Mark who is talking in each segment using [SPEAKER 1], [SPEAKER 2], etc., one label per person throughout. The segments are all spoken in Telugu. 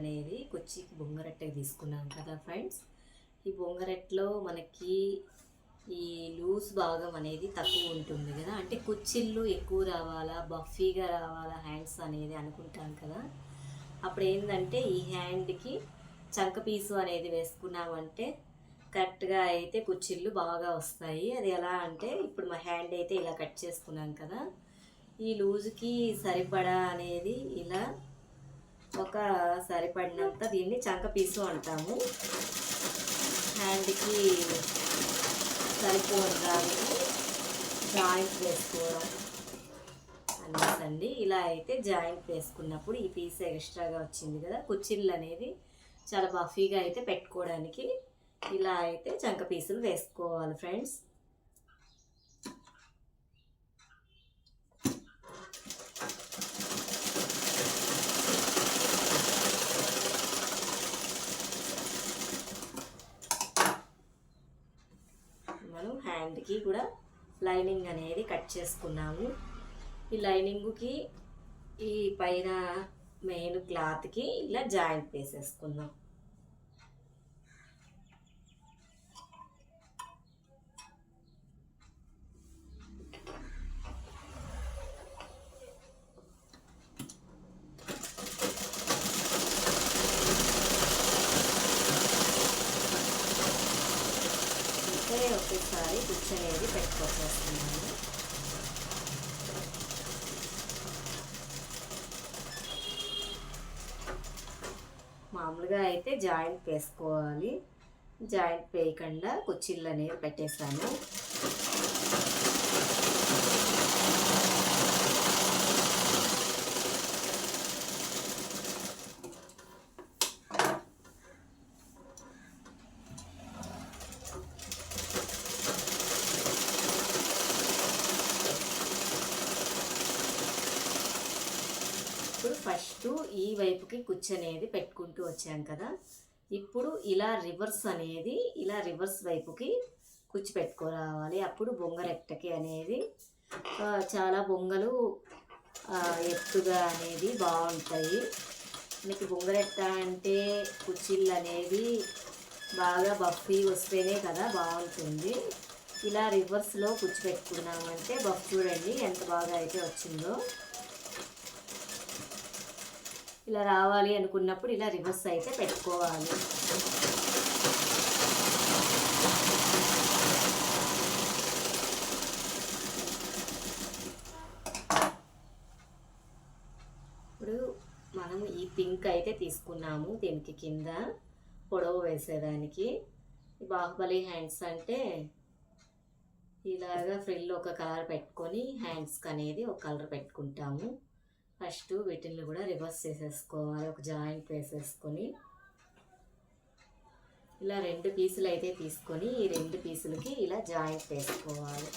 [SPEAKER 1] అనేది కొచ్చి బొంగరట్టె తీసుకున్నాం కదా ఫ్రెండ్స్ ఈ బొంగరెట్లో మనకి ఈ లూజ్ భాగం అనేది తక్కువ ఉంటుంది కదా. అంటే కుచ్చిళ్ళు ఎక్కువ రావాలా బఫీగా రావాలా హ్యాండ్స్ అనేది అనుకుంటాం కదా. అప్పుడు ఏంటంటే ఈ హ్యాండ్కి చంక పీసు అనేది వేసుకున్నామంటే కరెక్ట్గా అయితే కుచ్చిళ్ళు బాగా వస్తాయి. అది ఎలా అంటే ఇప్పుడు మా హ్యాండ్ అయితే ఇలా కట్ చేసుకున్నాం కదా. ఈ లూజుకి సరిపడా అనేది ఇలా ఒక సరిపడినంత దీన్ని చంక పీసు అంటాము. హ్యాండ్కి సరిపోని జాయింట్ వేసుకోవడం అనేసండి. ఇలా అయితే జాయింట్ వేసుకున్నప్పుడు ఈ పీస్ ఎక్స్ట్రాగా వచ్చింది కదా కుచ్చిళ్ళు అనేది చాలా బఫీగా అయితే పెట్టుకోవడానికి ఇలా అయితే చంక పీసులు వేసుకోవాలి ఫ్రెండ్స్ మనం హ్యాండ్కి కూడా లైనింగ్ అనేది కట్ చేసుకున్నాము. ఈ లైనింగ్కి ఈ పైన మెయిన్ క్లాత్కి ఇలా జాయింట్ వేసేసుకుందాం ఇక్కడే ఒకేసారి కూర్చొనేది పెట్టుకోసేస్తున్నాను మామూలుగా అయితే జాయింట్ వేసుకోవాలి జాయింట్ వేయకుండా కుచ్చిళ్ళు అనేవి పెట్టేశాను ఇప్పుడు ఫస్ట్ ఈ వైపుకి కుచ్చు అనేది పెట్టుకుంటూ వచ్చాం కదా. ఇప్పుడు ఇలా రివర్స్ అనేది ఇలా రివర్స్ వైపుకి కుచ్చి పెట్టుకోరావాలి అప్పుడు బొంగరెట్టకి అనేది చాలా బొంగలు ఎత్తుగా అనేది బాగుంటాయి. మీకు బొంగరెట్ట అంటే కుచ్చిళ్ళు అనేది బాగా బఫీ వస్తేనే కదా బాగుంటుంది. ఇలా రివర్స్లో కుచ్చి పెట్టుకున్నామంటే బఫ్ చూడండి ఎంత బాగా అయితే వచ్చిందో. ఇలా రావాలి అనుకున్నప్పుడు ఇలా రివర్స్ అయితే పెట్టుకోవాలి. ఇప్పుడు మనం ఈ పింక్ అయితే తీసుకున్నాము దీనికి కింద? పొడవు వేసేదానికి. బాహుబలి హ్యాండ్స్ అంటే ఇలాగా ఫ్రిల్ ఒక కలర్ పెట్టుకొని హ్యాండ్స్కి అనేది ఒక కలర్ పెట్టుకుంటాము. ఫస్ట్ వీటిని కూడా రివర్స్ చేసేసుకోవాలి. ఒక జాయింట్ వేసేసుకొని ఇలా రెండు పీసులు అయితే తీసుకొని ఈ రెండు పీసులకి ఇలా జాయింట్ వేసుకోవాలి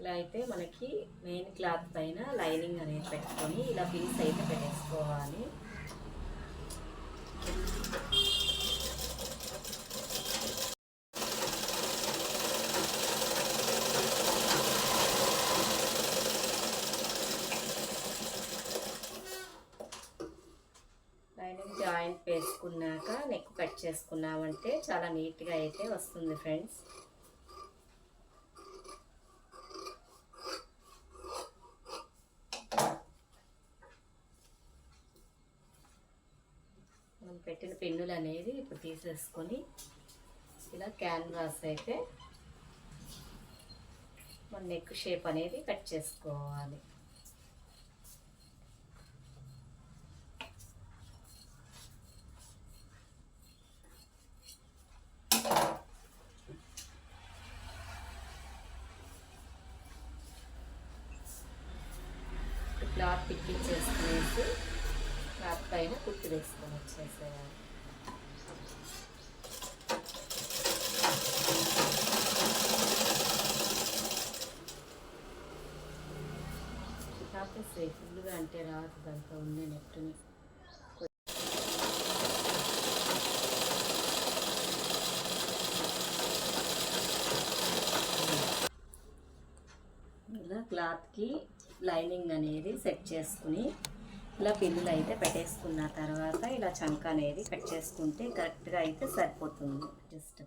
[SPEAKER 1] ఇలా అయితే మనకి మెయిన్ క్లాత్ పైన లైనింగ్ అనేది పెట్టుకొని ఇలా పీస్ అయితే పెట్టేసుకోవాలి. లైనింగ్ జాయింట్ వేసుకున్నాక నెక్ కట్ చేసుకున్నామంటే చాలా నీట్గా అయితే వస్తుంది ఫ్రెండ్స్ పెట్టిన పెన్నులు అనేది ఇప్పుడు తీసేసుకొని ఇలా క్యాన్వాస్ అయితే మన నెక్ షేప్ అనేది కట్ చేసుకోవాలి క్లాత్ పిక్కించేసుకునేసి క్లాత్ పైన కుట్టి వేసుకొని వచ్చేసేయాలి కాకపోతే ఫుల్గా అంటే రాదు దాంట్లో ఉండే నెట్టుని ఇలా క్లాత్కి లైనింగ్ అనేది సెట్ చేసుకుని ఇలా పిల్లులు అయితే పెట్టేసుకున్న తర్వాత ఇలా చంక అనేది కట్ చేసుకుంటే కరెక్ట్గా అయితే సరిపోతుంది. జస్ట్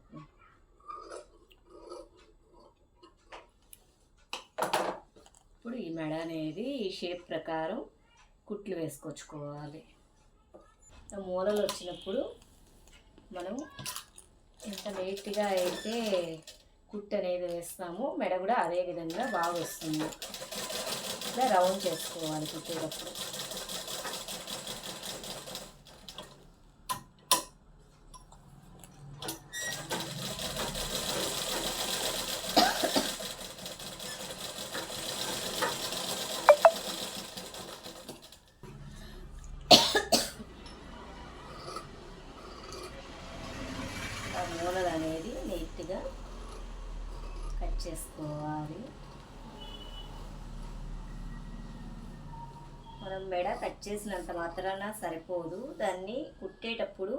[SPEAKER 1] ఇప్పుడు ఈ మెడ అనేది ఈ షేప్ ప్రకారం కుట్లు వేసుకొచ్చుకోవాలి. ఆ మూలలు వచ్చినప్పుడు మనం ఎంత నీట్గా అయితే కుట్టు అనేది వేస్తామో మెడ కూడా అదే విధంగా బాగా వస్తుంది. ఇలా రౌండ్ చేసుకోవాలి కుట్టేటప్పుడు ఆ మూలలు అనేది నీట్గా కట్ చేసుకోవాలి మనం మెడ కట్ చేసినంత మాత్రాన సరిపోదు. దాన్ని కుట్టేటప్పుడు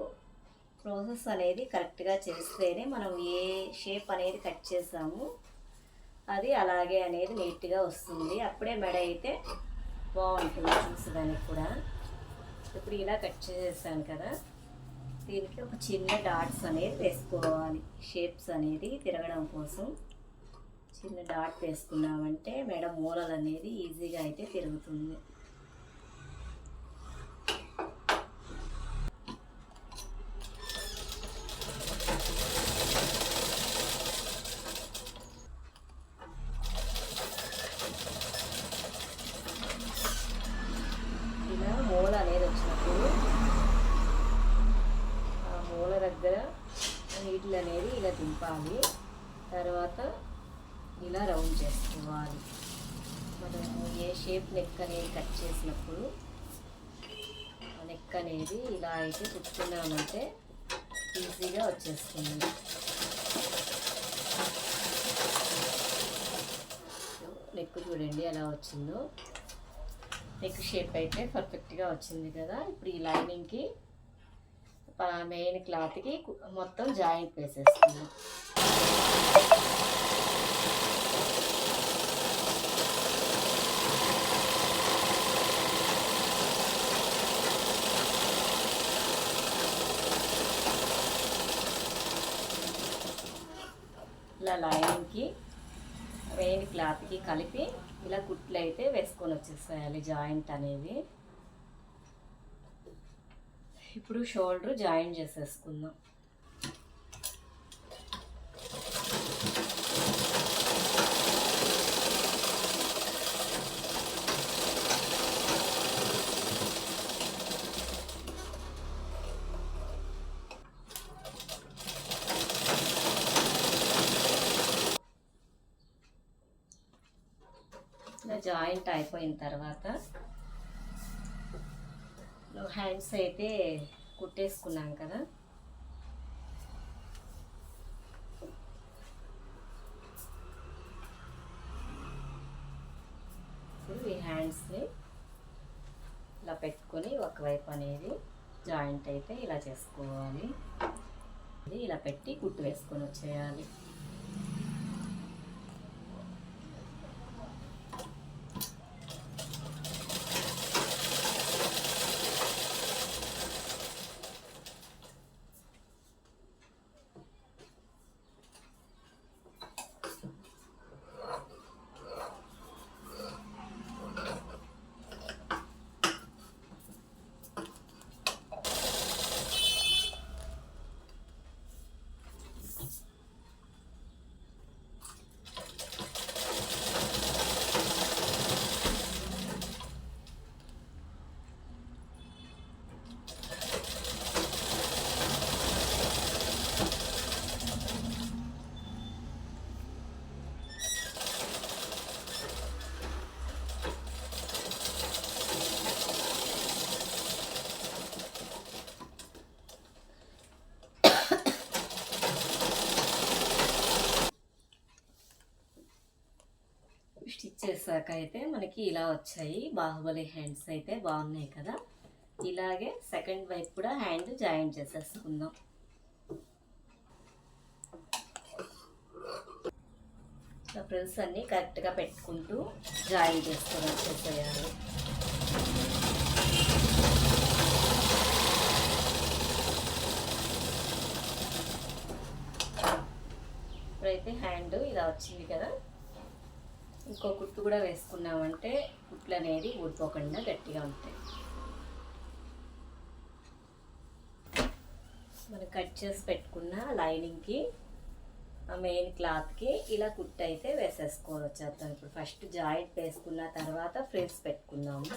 [SPEAKER 1] ప్రాసెస్ అనేది కరెక్ట్గా చేస్తేనే మనం ఏ షేప్ అనేది కట్ చేసాము అది అలాగే అనేది నీట్గా వస్తుంది. అప్పుడే మెడ అయితే బాగుంటుంది చూసేదానికి కూడా. ఇప్పుడు ఇలా కట్ చేసాను కదా దీనికి ఒక చిన్న డాట్స్ అనేది వేసుకోవాలి. షేప్స్ అనేది తిరగడం కోసం చిన్న డాట్ వేసుకున్నామంటే మెడ మూలలు అనేది ఈజీగా అయితే తిరుగుతుంది ఇలా మూల అనేది వచ్చినప్పుడు ఆ మూల దగ్గర నీటిలు అనేది ఇలా దింపాలి. తర్వాత ఇలా రౌండ్ చేసుకోవాలి. మనము ఏ షేప్ నెక్ అనేది కట్ చేసినప్పుడు నెక్ అనేది ఇలా అయితే కుట్టుకున్నామంటే ఈజీగా వచ్చేస్తుంది. నెక్ చూడండి ఎలా వచ్చిందో. నెక్ షేప్ అయితే పర్ఫెక్ట్గా వచ్చింది కదా. ఇప్పుడు ఈ లైనింగ్కి మెయిన్ క్లాత్కి మొత్తం జాయింట్ వేసేస్తున్నాం ఇలా లైనింగ్కి మెయిన్ క్లాత్కి కలిపి ఇలా కుట్లు అయితే వేసుకొని వచ్చేసేయాలి జాయింట్ అనేది. ఇప్పుడు షోల్డర్ జాయిన్ చేసేసుకుందాం. ఇలా జాయింట్ అయిపోయిన తర్వాత హ్యాండ్స్ అయితే కుట్టేసుకున్నాం కదా. ఇప్పుడు ఈ హ్యాండ్స్ని ఇలా పెట్టుకొని ఒకవైపు అనేది జాయింట్ అయితే ఇలా చేసుకోవాలి. ఇలా పెట్టి కుట్టు వేసుకొని వచ్చేయాలి. స్టిచ్ చేసాక అయితే మనకి ఇలా వచ్చాయి. బాహుబలి హ్యాండ్స్ అయితే బాగున్నాయి కదా. ఇలాగే సెకండ్ వైపు కూడా హ్యాండ్ జాయిన్ చేసేసుకుందాం. ఫ్రిల్స్ అన్నీ కరెక్ట్గా పెట్టుకుంటూ జాయిన్ చేసుకొని వచ్చేసేయాలి ఇప్పుడైతే హ్యాండ్ ఇలా వచ్చింది కదా. ఇంకో కుట్టు కూడా వేసుకున్నామంటే కుట్లు అనేది ఊడిపోకుండా గట్టిగా ఉంటాయి. మనం కట్ చేసి పెట్టుకున్న లైనింగ్కి ఆ మెయిన్ క్లాత్కి ఇలా కుట్టు అయితే వేసేసుకోవచ్చు చేద్దాం ఇప్పుడు ఫస్ట్ జాయింట్ వేసుకున్న తర్వాత ఫ్రిల్స్ పెట్టుకుందాము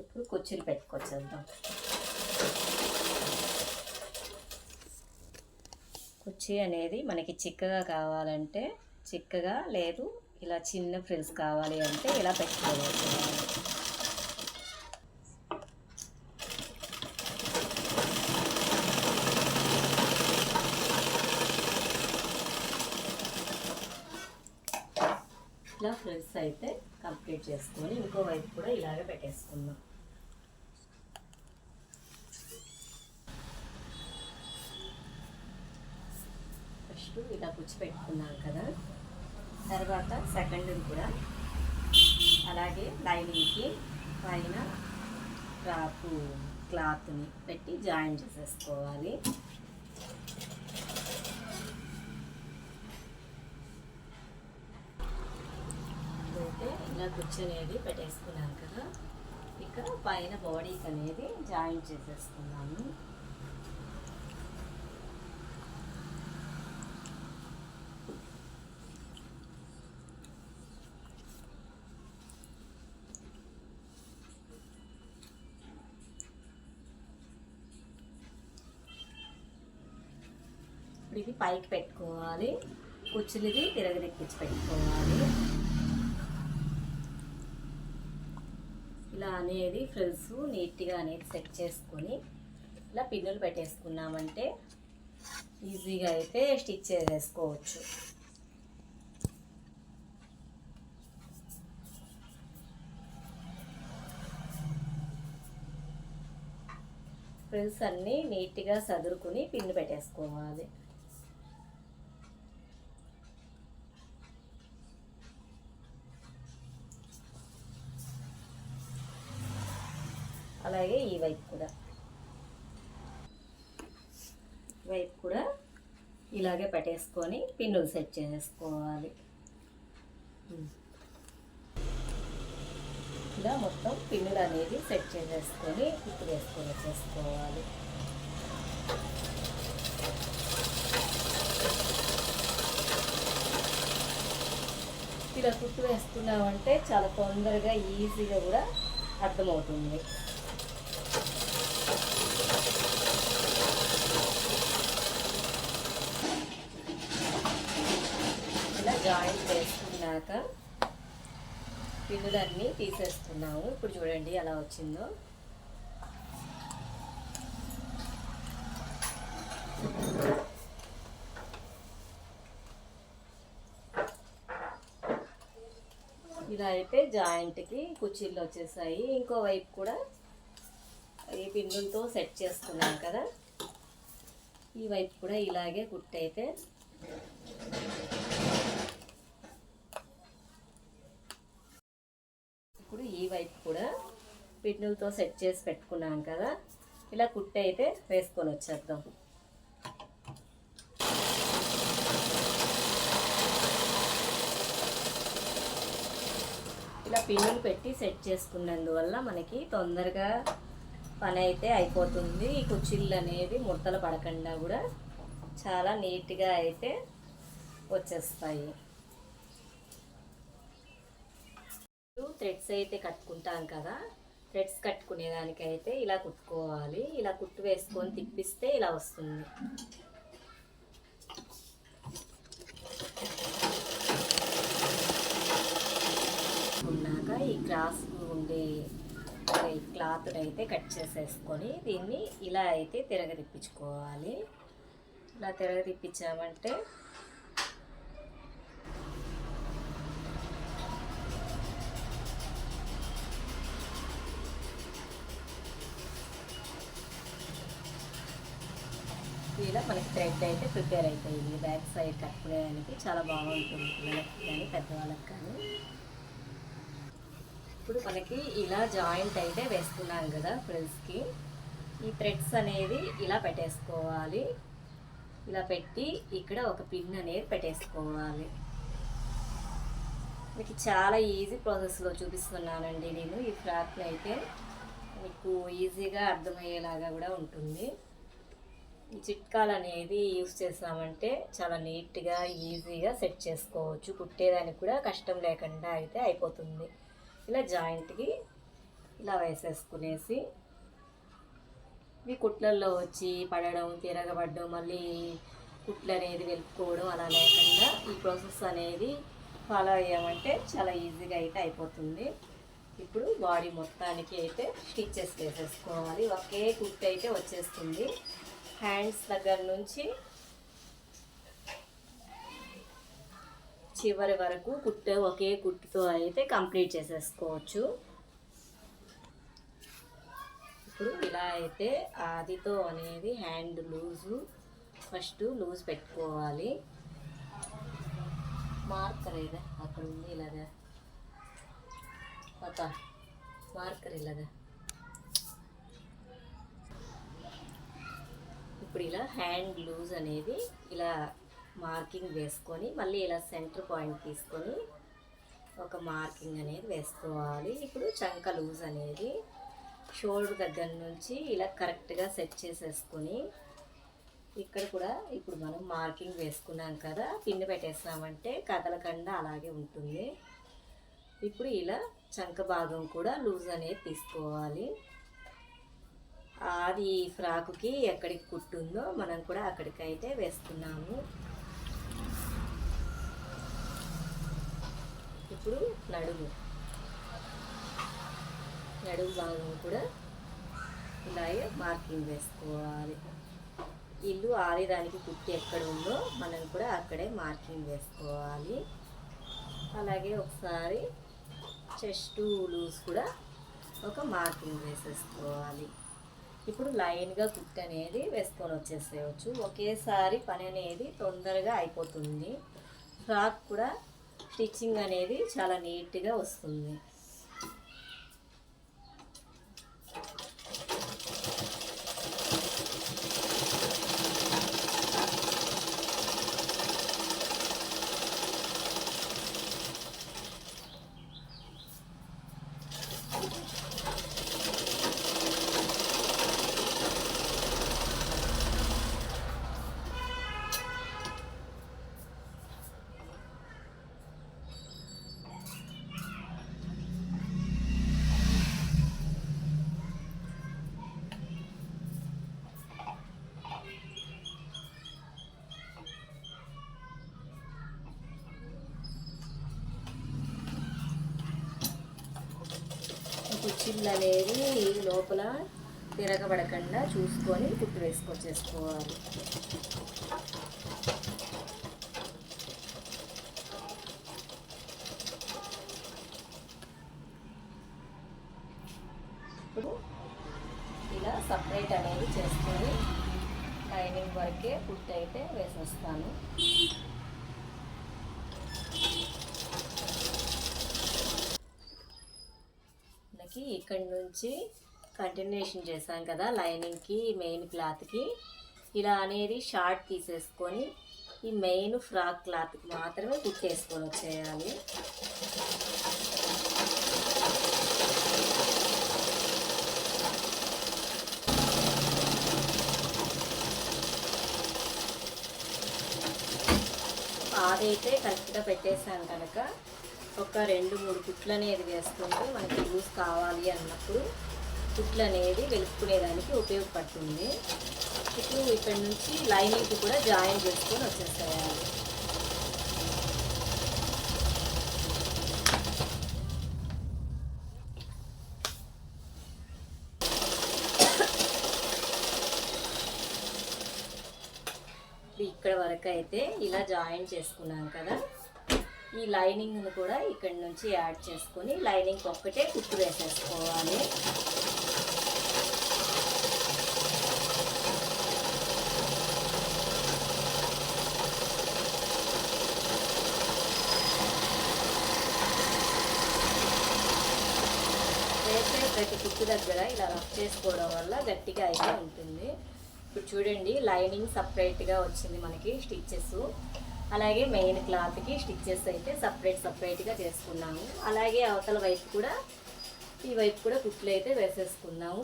[SPEAKER 1] ఇప్పుడు కుర్చీలు పెట్టుకొచ్చేద్దాం కుర్చీ అనేది మనకి చిక్కగా కావాలంటే చిక్కగా లేదు ఇలా చిన్న ఫ్రిల్స్ కావాలి అంటే ఇలా పెట్టుకోవచ్చు. ఇలా ఫ్రిల్స్ అయితే కంప్లీట్ చేసుకొని ఇంకో వైపు కూడా ఇలాగే పెట్టేసుకుందాం ఫస్ట్ ఇలా కుచ్చి పెట్టుకున్నాం కదా. తర్వాత సెకండ్ కూడా అలాగే లైనింగ్కి పైన క్రాపు క్లాత్ని పెట్టి జాయిన్ చేసేసుకోవాలి. అయితే ఇలా కూర్చునేది పెట్టేసుకున్నాం కదా. ఇక్కడ పైన బాడీకి అనేది జాయిన్ చేసేసుకున్నాము. ఇప్పుడు ఇది పైకి పెట్టుకోవాలి. కుచ్చులది తిరగదెక్కించి పెట్టుకోవాలి. ఇలా అనేది ఫ్రిల్స్ నీట్గా అనేది సెట్ చేసుకొని ఇలా పిన్నులు పెట్టేసుకున్నామంటే ఈజీగా అయితే స్టిచ్ చేసేసుకోవచ్చు. ఫ్రిల్స్ అన్నీ నీట్గా సదురుకుని పిన్ను పెట్టేసుకోవాలి. అలాగే ఈ వైపు కూడా. వైపు కూడా ఇలాగే పెట్టేసుకొని పిన్నులు సెట్ చేసేసుకోవాలి ఇలా మొత్తం పిన్నులు అనేది సెట్ చేసేసుకొని ఇప్పుడు వేసుకొని వచ్చేసుకోవాలి. ఇలా కుట్టు వేసుకున్నామంటే చాలా తొందరగా ఈజీగా కూడా అర్థమవుతుంది ఇలా జాయింట్ తర్వాత పిన్నులన్నీ తీసేస్తున్నాము. ఇప్పుడు చూడండి ఎలా వచ్చిందో. ఇలా అయితే జాయింట్కి కుర్చీలు వచ్చేసాయి. ఇంకో వైపు కూడా ఈ పిన్నులతో సెట్ చేసుకున్నాం కదా. ఈ వైపు కూడా ఇలాగే కుట్టయితే ఇప్పుడు ఈ వైపు కూడా పిన్నులతో సెట్ చేసి పెట్టుకున్నాం కదా. ఇలా కుట్టి అయితే వేసుకొని వచ్చేద్దాం. ఇలా పిన్నులు పెట్టి సెట్ చేసుకున్నందువల్ల మనకి తొందరగా పని అయితే అయిపోతుంది. ఈ కుర్చీలు అనేది ముడతలు పడకుండా కూడా చాలా నీట్గా అయితే వచ్చేస్తాయి. థ్రెడ్స్ అయితే కట్టుకుంటాం కదా. థ్రెడ్స్ కట్టుకునేదానికైతే ఇలా కుట్టుకోవాలి. ఇలా కుట్టు వేసుకొని తిప్పిస్తే ఇలా వస్తుంది. ఉన్నాక ఈ క్రాస్ ఉండే క్లాత్ అయితే కట్ చేసేసుకొని దీన్ని ఇలా అయితే తిరగ తిప్పించుకోవాలి ఇలా తిరగ తిప్పించామంటే మనకి థ్రెడ్ అయితే ప్రిపేర్ అయిపోయింది. బ్యాక్ సైడ్ కట్టుకునేదానికి చాలా బాగుంటుంది. పిల్లలకి కానీ పెద్దవాళ్ళకి కానీ. ఇప్పుడు మనకి ఇలా జాయింట్ అయితే వేసుకున్నాం కదా ఫ్రిల్స్కి ఈ థ్రెడ్స్ అనేది ఇలా పెట్టేసుకోవాలి. ఇలా పెట్టి ఇక్కడ ఒక పిన్ అనేది పెట్టేసుకోవాలి. మీకు చాలా ఈజీ ప్రాసెస్లో చూపిస్తున్నానండి నేను. ఈ ఫ్రాక్ని అయితే మీకు ఈజీగా అర్థమయ్యేలాగా కూడా ఉంటుంది. చిట్కాలు అనేది యూస్ చేసామంటే చాలా నీట్గా ఈజీగా సెట్ చేసుకోవచ్చు. కుట్టేదానికి కూడా కష్టం లేకుండా అయితే అయిపోతుంది. ఇలా జాయింట్కి ఇలా వేసేసుకునేసి ఈ కుట్లల్లో వచ్చి పడడం తిరగబడడం మళ్ళీ కుట్లు అనేది వెలుపుకోవడం అలా లేకుండా ఈ ప్రాసెస్ అనేది ఫాలో అయ్యామంటే చాలా ఈజీగా అయితే అయిపోతుంది. ఇప్పుడు బాడీ మొత్తానికి అయితే స్టిచ్చెస్ వేసేసుకోవాలి. ఒకే కుట్ అయితే వచ్చేస్తుంది. హ్యాండ్స్ దగ్గర నుంచి చివరి వరకు కుట్టు ఒకే కుట్టుతో అయితే కంప్లీట్ చేసేసుకోవచ్చు. ఇప్పుడు ఇలా అయితే ఆదితో అనేది హ్యాండ్ లూజు ఫస్ట్ లూజ్ పెట్టుకోవాలి. మార్కర్ ఇదే అక్కడ ఉంది ఇలాగా. పాప మార్కర్ ఇలాగా. ఇప్పుడు ఇలా హ్యాండ్ లూజ్ అనేది ఇలా మార్కింగ్ వేసుకొని మళ్ళీ ఇలా సెంటర్ పాయింట్ తీసుకొని ఒక మార్కింగ్ అనేది వేసుకోవాలి. ఇప్పుడు చంక లూజ్ అనేది షోల్డర్ దగ్గర నుంచి ఇలా కరెక్ట్గా సెట్ చేసేసుకొని ఇక్కడ కూడా ఇప్పుడు మనం మార్కింగ్ వేసుకున్నాం కదా పిన్ను పెట్టేసామంటే కదలకుండా అలాగే ఉంటుంది. ఇప్పుడు ఇలా చంక భాగం కూడా లూజ్ అనేది తీసుకోవాలి. అది ఫ్రాకుకి ఎక్కడికి కుట్టుందో మనం కూడా అక్కడికైతే వేస్తున్నాము. ఇప్పుడు నడుము. నడుము భాగం కూడా ఇలాగే మార్కింగ్ వేసుకోవాలి. ఇల్లు ఆరేదానికి కుట్టి ఎక్కడ ఉందో మనం కూడా అక్కడే మార్కింగ్ వేసుకోవాలి. అలాగే ఒకసారి చెస్ట్ లూజ్ కూడా ఒక మార్కింగ్ వేసేసుకోవాలి. ఇప్పుడు లైన్గా కుట్టి అనేది వేసుకొని వచ్చేసేయచ్చు. ఒకేసారి పని అనేది తొందరగా అయిపోతుంది. ఫ్రాక్ కూడా స్టిచ్చింగ్ అనేది చాలా నీట్గా వస్తుంది. కుచ్చిళ్ళు అనేవి లోపల తిరగబడకుండా చూసుకొని కుట్టు వేసుకొచ్చేసుకోవాలి ఇప్పుడు ఇలా సపరేట్ అనేది చేసుకొని లైనింగ్ వరకే కుట్టు అయితే వేసేస్తాను మనకి ఇక్కడ నుంచి కంటిన్యూషన్ చేసాం కదా లైనింగ్కి మెయిన్ క్లాత్కి ఇలా అనేది షార్ట్ తీసేసుకొని ఈ మెయిన్ ఫ్రాక్ క్లాత్కి మాత్రమే కుట్టేసుకొని వచ్చేయాలి. అదైతే కరెక్ట్గా పెట్టేసాను కనుక. ఒక రెండు మూడు కుట్లు అనేది వేసుకుంటే మనకి యూస్ కావాలి అన్నప్పుడు కుట్లు అనేది వెలుపుకునేదానికి ఉపయోగపడుతుంది. ఇప్పుడు ఇక్కడ నుంచి లైనింగ్కి కూడా జాయిన్ చేసుకొని వచ్చేసేయాలి. ఇక్కడ వరకు అయితే ఇలా జాయిన్ చేసుకున్నాను కదా. ఈ లైనింగ్ను కూడా ఇక్కడ నుంచి యాడ్ చేసుకొని లైనింగ్ ఒక్కటే కుట్టు వేసేసుకోవాలి. వేసే ప్రతి కుట్టు దగ్గర ఇలా రఫ్ చేసుకోవడం వల్ల గట్టిగా అయితే ఉంటుంది. ఇప్పుడు చూడండి లైనింగ్ సపరేట్గా వచ్చింది మనకి స్టిచ్చెస్. అలాగే మెయిన్ క్లాత్కి స్టిచ్చెస్ అయితే సపరేట్ సపరేట్గా చేసుకున్నాము. అలాగే అవతల వైపు కూడా ఈ వైపు కూడా కుట్లు అయితే వేసేసుకున్నాము.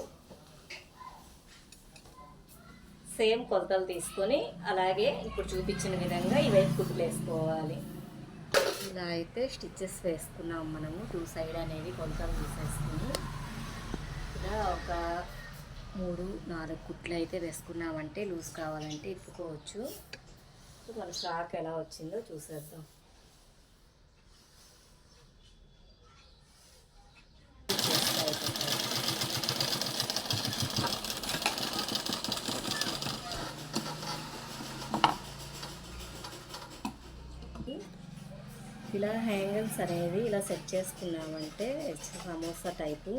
[SPEAKER 1] సేమ్ కొలతలు తీసుకొని అలాగే ఇప్పుడు చూపించిన విధంగా ఈ వైపు కుట్లు వేసుకోవాలి. ఇలా అయితే స్టిచ్చెస్ వేసుకున్నాము మనము. టూ సైడ్ అనేది కొలతలు తీసేసుకుని. ఇలా ఒక మూడు నాలుగు కుట్లు అయితే వేసుకున్నామంటే లూజ్ కావాలంటే ఇప్పుకోవచ్చు. మన ఫ్రాక్ ఎలా వచ్చిందో చూసేద్దాం. ఇలా హ్యాంగిల్స్ అనేవి ఇలా సెట్ చేసుకున్నామంటే సమోసా టైపు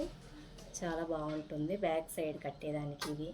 [SPEAKER 1] చాలా బాగుంటుంది. బ్యాక్ సైడ్ కట్టేదానికి ఇవి